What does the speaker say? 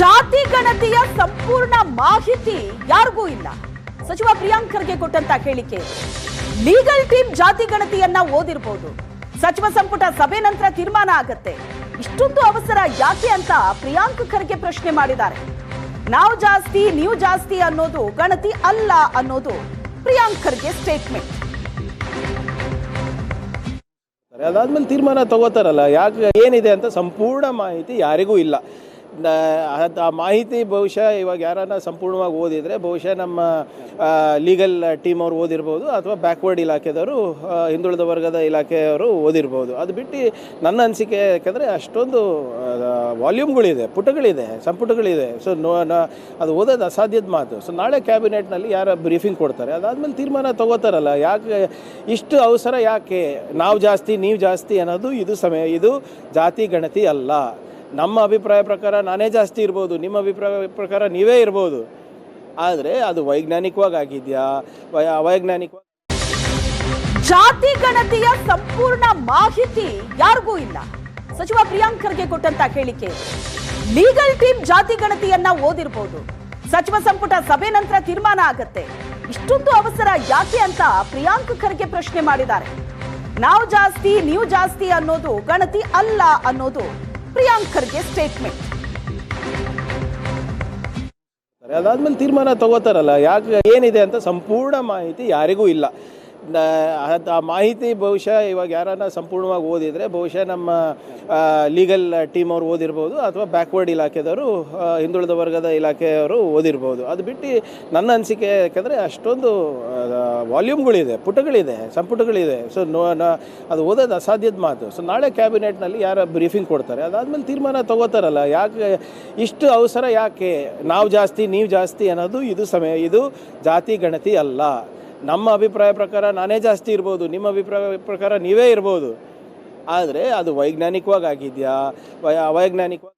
ಜಾತಿ ಗಣತಿಯ ಸಂಪೂರ್ಣ ಮಾಹಿತಿ ಯಾರಿಗೂ ಇಲ್ಲ. ಸಚಿವ ಪ್ರಿಯಾಂಕ್ ಖರ್ಗೆ ಕೊಟ್ಟಂತ ಹೇಳಿಕೆ. ಲೀಗಲ್ ಟೀಮ್ ಜಾತಿ ಗಣತಿಯನ್ನ ಓದಿರ್ಬೋದು. ಸಚಿವ ಸಂಪುಟ ಸಭೆ ನಂತರ ತೀರ್ಮಾನ ಆಗತ್ತೆ. ಇಷ್ಟೊಂದು ಅವಸರ ಯಾಕೆ ಅಂತ ಪ್ರಿಯಾಂಕ್ ಖರ್ಗೆ ಪ್ರಶ್ನೆ ಮಾಡಿದ್ದಾರೆ. ನಾವು ಜಾಸ್ತಿ, ನೀವು ಜಾಸ್ತಿ ಅನ್ನೋದು ಗಣತಿ ಅಲ್ಲ ಅನ್ನೋದು ಪ್ರಿಯಾಂಕ್ ಖರ್ಗೆ ಸ್ಟೇಟ್ಮೆಂಟ್ ಅದಾದ್ಮೇಲೆ ತೀರ್ಮಾನ ತಗೋತಾರಲ್ಲ, ಯಾಕೆ ಏನಿದೆ ಅಂತ ಸಂಪೂರ್ಣ ಮಾಹಿತಿ ಯಾರಿಗೂ ಇಲ್ಲ. ಆ ಮಾಹಿತಿ ಬಹುಶಃ ಇವಾಗ ಯಾರನ್ನ ಸಂಪೂರ್ಣವಾಗಿ ಓದಿದರೆ ಬಹುಶಃ ನಮ್ಮ ಲೀಗಲ್ ಟೀಮ್ ಅವರು ಓದಿರ್ಬೋದು ಅಥವಾ ಬ್ಯಾಕ್ವರ್ಡ್ ಇಲಾಖೆದವರು ಹಿಂದುಳಿದ ವರ್ಗದ ಇಲಾಖೆಯವರು ಓದಿರ್ಬೋದು. ಅದು ಬಿಟ್ಟು ನನ್ನ ಅನಿಸಿಕೆ ಯಾಕೆಂದರೆ ಅಷ್ಟೊಂದು ವಾಲ್ಯೂಮ್ಗಳಿದೆ ಪುಟಗಳಿದೆ, ಸಂಪುಟಗಳಿದೆ. ಸೊ ನೋ ಅದು ಓದೋದು ಅಸಾಧ್ಯದ ಮಾತು. ಸೊ ನಾಳೆ ಕ್ಯಾಬಿನೆಟ್ನಲ್ಲಿ ಯಾರ ಬ್ರೀಫಿಂಗ್ ಕೊಡ್ತಾರೆ. ಅದಾದಮೇಲೆ ತೀರ್ಮಾನ ತಗೋತಾರಲ್ಲ, ಯಾಕೆ, ಇಷ್ಟು ಅವಸರ ಯಾಕೆ? ನಾವು ಜಾಸ್ತಿ, ನೀವು ಜಾಸ್ತಿ ಅನ್ನೋದು ಇದು ಸಮಯ, ಇದು ಜಾತಿ, ಗಣತಿ ಅಲ್ಲ. ನಮ್ಮ ಅಭಿಪ್ರಾಯ ಪ್ರಕಾರ ನಾನೇ ಜಾಸ್ತಿ ಇರ್ಬೋದು, ನಿಮ್ಮ ಅಭಿಪ್ರಾಯ ಪ್ರಕಾರ ನೀವೇ ಇರ್ಬೋದು. ಆದರೆ ಅದು ವೈಜ್ಞಾನಿಕವಾಗಿ ಆಗಿದೆಯಾ? ಅವೈಜ್ಞಾನಿಕವಾಗಿ ಜಾತಿ ಗಣತಿಯ ಸಂಪೂರ್ಣ ಮಾಹಿತಿ ಯಾರಿಗೂ ಇಲ್ಲ. ಸಚಿವ ಪ್ರಿಯಾಂಕ್ ಖರ್ಗೆ ಕೊಟ್ಟಂತ ಹೇಳಿಕೆ. ಲೀಗಲ್ ಟೀಮ್ ಜಾತಿ ಗಣತಿಯನ್ನ ಓದಿರ್ಬೋದು. ಸಚಿವ ಸಂಪುಟ ಸಭೆ ನಂತರ ತೀರ್ಮಾನ ಆಗತ್ತೆ. ಇಷ್ಟೊಂದು ಅವಸರ ಯಾಕೆ ಅಂತ ಪ್ರಿಯಾಂಕ್ ಖರ್ಗೆ ಪ್ರಶ್ನೆ ಮಾಡಿದ್ದಾರೆ. ನಾವು ಜಾಸ್ತಿ, ನೀವು ಜಾಸ್ತಿ ಅನ್ನೋದು ಗಣತಿ ಅಲ್ಲ ಅನ್ನೋದು ಪ್ರಿಯಾಂಕ್ ಖರ್ಗೆ ಸ್ಟೇಟ್ಮೆಂಟ್ ಅದಾದ್ಮೇಲೆ ತೀರ್ಮಾನ ತಗೋತಾರಲ್ಲ, ಯಾಕೆ, ಏನಿದೆ ಅಂತ ಸಂಪೂರ್ಣ ಮಾಹಿತಿ ಯಾರಿಗೂ ಇಲ್ಲ. ಆ ಮಾಹಿತಿ ಬಹುಶಃ ಇವಾಗ ಯಾರನ್ನ ಸಂಪೂರ್ಣವಾಗಿ ಓದಿದರೆ, ಬಹುಶಃ ನಮ್ಮ ಲೀಗಲ್ ಟೀಮ್ ಅವರು ಓದಿರ್ಬೋದು, ಅಥವಾ ಬ್ಯಾಕ್ವರ್ಡ್ ಇಲಾಖೆದವರು ಹಿಂದುಳಿದ ವರ್ಗದ ಇಲಾಖೆಯವರು ಓದಿರ್ಬೋದು. ಅದು ಬಿಟ್ಟು ನನ್ನ ಅನಿಸಿಕೆ ಯಾಕಂದರೆ ಅಷ್ಟೊಂದು ವಾಲ್ಯೂಮ್ಗಳಿದೆ, ಪುಟಗಳಿದೆ, ಸಂಪುಟಗಳಿದೆ. ಸೊ ನೋ ಅದು ಓದೋದು ಅಸಾಧ್ಯದ ಮಾತು. ಸೊ ನಾಳೆ ಕ್ಯಾಬಿನೆಟ್ನಲ್ಲಿ ಯಾರು ಬ್ರೀಫಿಂಗ್ ಕೊಡ್ತಾರೆ. ಅದಾದಮೇಲೆ ತೀರ್ಮಾನ ತಗೋತಾರಲ್ಲ, ಯಾಕೆ, ಇಷ್ಟು ಅವಸರ ಯಾಕೆ? ನಾವು ಜಾಸ್ತಿ, ನೀವು ಜಾಸ್ತಿ ಅನ್ನೋದು ಇದು ಸಮಯ, ಇದು ಜಾತಿ, ಗಣತಿ ಅಲ್ಲ. ನಮ್ಮ ಅಭಿಪ್ರಾಯ ಪ್ರಕಾರ ನಾನೇ ಜಾಸ್ತಿ ಇರ್ಬೋದು, ನಿಮ್ಮ ಅಭಿಪ್ರಾಯ ಪ್ರಕಾರ ನೀವೇ ಇರ್ಬೋದು. ಆದರೆ ಅದು ವೈಜ್ಞಾನಿಕವಾಗಿ ಆಗಿದೆಯಾ? ವೈ ಅವೈಜ್ಞಾನಿಕವಾಗಿ